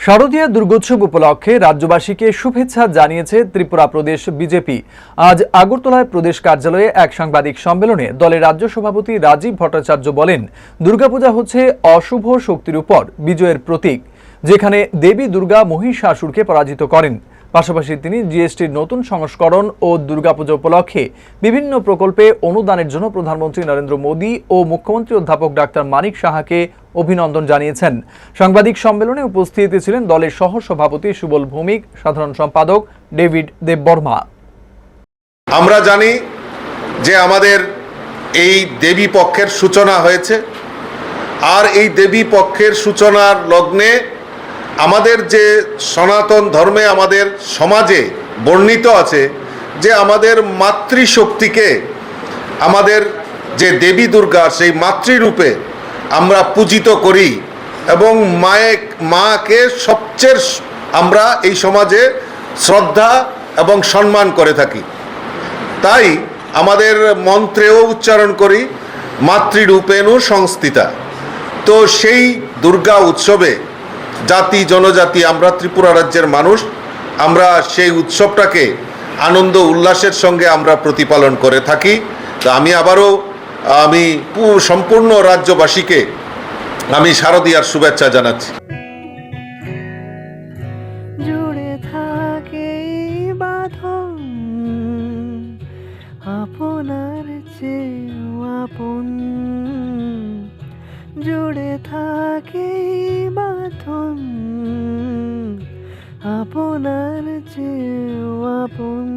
শারদীয়া দুর্গোৎসব উপলক্ষে রাজ্যবাসীকে শুভেচ্ছা জানিয়েছে ত্রিপুরা প্রদেশ বিজেপি। আজ আগরতলায় প্রদেশ কার্যালয়ে এক সাংবাদিক সম্মেলনে দলের রাজ্য সভাপতি রাজীব ভট্টাচার্য বলেন, দুর্গাপূজা হচ্ছে অশুভ শক্তির উপর বিজয়ের প্রতীক, যেখানে দেবী দুর্গা মহিষাসুরকে পরাজিত করেন। পাশাপাশি তিনি জিএসটির নতুন সংস্করণ ও দুর্গাপূজা উপলক্ষে বিভিন্ন প্রকল্পে অনুদানের জন্য প্রধানমন্ত্রী নরেন্দ্র মোদী ও মুখ্যমন্ত্রী অধ্যাপক ডাক্তার মানিক সাহাকে অভিনন্দন জানিয়েছেন। সাংবাদিক সম্মেলনে উপস্থিত ছিলেন দলের সহ সভাপতি সুবল ভৌমিক, সাধারণ সম্পাদক ডেভিড দেববর্মা আমরা জানি যে আমাদের এই দেবী পক্ষের সূচনা হয়েছে। আর এই দেবী পক্ষের সূচনার লগ্নে আমাদের যে সনাতন ধর্মে আমাদের সমাজে বর্ণিত আছে যে আমাদের মাতৃশক্তিকে আমাদের যে দেবী দুর্গা, সেই মাতৃরূপে আমরা পূজিত করি এবং মায়ে, মাকে সবচেয়ে আমরা এই সমাজে শ্রদ্ধা এবং সম্মান করে থাকি। তাই আমাদের মন্ত্রেও উচ্চারণ করি, মাতৃরূপেণু সংস্থিতা। তো সেই দুর্গা উৎসবে জাতি, জনজাতি, আমরা ত্রিপুরা রাজ্যের মানুষ, আমরা সেই উৎসবটাকে আনন্দ উল্লাসের সঙ্গে আমরা প্রতিপালন করে থাকি। তো আমি আবারও আমি সম্পূর্ণ রাজ্যবাসীকে আমি শারদীয়ার শুভেচ্ছা জানাচ্ছি। জুড়ে থাকে বাঁধন, আপনার চেয়েও আপন। জুড়ে থাকে বাঁধন, আপনার চেয়েও আপন।